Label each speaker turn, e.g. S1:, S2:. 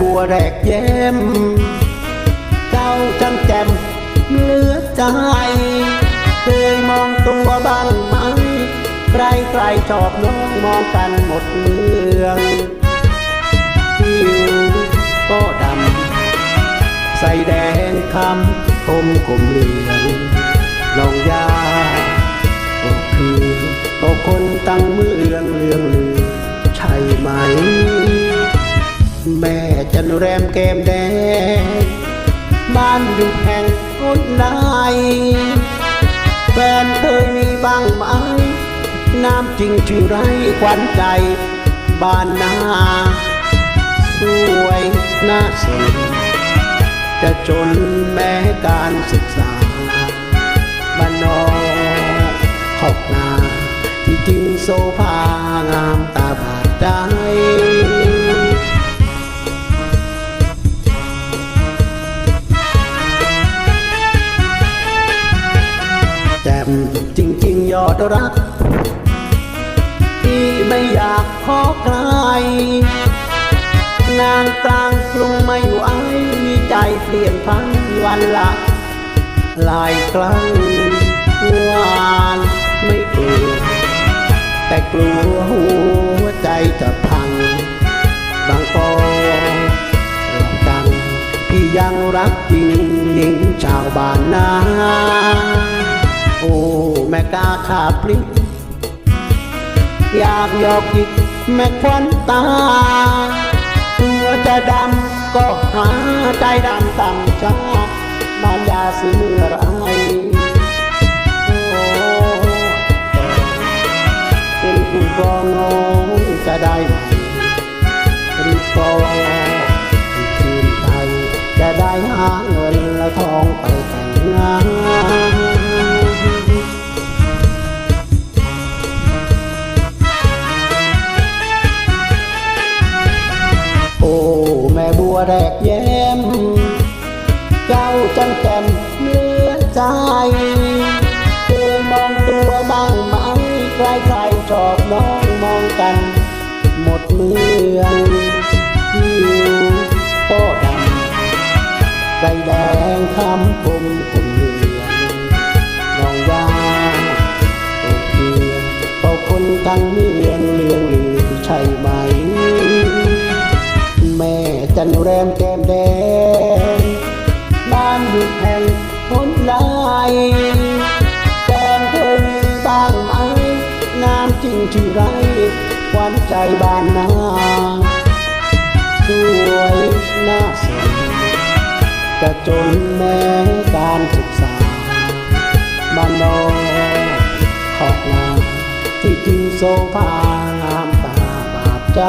S1: บัวแรกแย้ม เจ้าจังแจ่มเลือใจ เคยมองตัวบ้างไหมใครใครชอบน้องมองกันหมดเรื่องผิวก็ดำ ใส่แดงคำคมกลมเหลืองลองยา จันแรมแก้มแดง บ้านอยู่แห่งคนใดแฟนเคยมีบ้างไหมน้ำจริงชื่อไรขวัญใจ บ้านนาสวยน่าสนจะจนแม้การศึกษาบ้านนอกขอกนาที่จริงโซภางามตาบา ดใจแจ่มจริง ๆ ยอดรักที่ไม่อยากขอใครนางกลางกรุงไม่ไหวมีใจเปลี่ยนพันวันละหลายครั้งวานไม่กลัวแต่กลัวหัวใจจะพัง บางปองหลับดังพี่ยังรักจริงหญิงชาวบ้านนา แม่กาขาพลิกอยากหยอกจิกแม่ควันตาตัวจะดำก็หาใจดำต่ำจ้ามายาสิเมื่อไรโอ้เป็นผู้กองน้องจะได้ อ้แม่บัวแรกแย้ม เจ้าจังแจ่มเหลือใจเคยมองตัวบ้างไหมใครใครๆชอบน้องมองกัน หมดเมืองผิวก็ดำใบแดงคำคมคมเหลืองน้องยาตกเพียงก็คนทั้งเมืองเลืองลือใช่ไหม นแรมแก้มแดงบ้านอยู่แห่งคนลายแฟนเคยมีบ้างไหมงามจริงชื่อไรหวานใจบ้านนาสวยน่าสนจะจนแม้การศึกษา บ้านนอกขอกงาที่จริงโซฟางามตาบาดใจ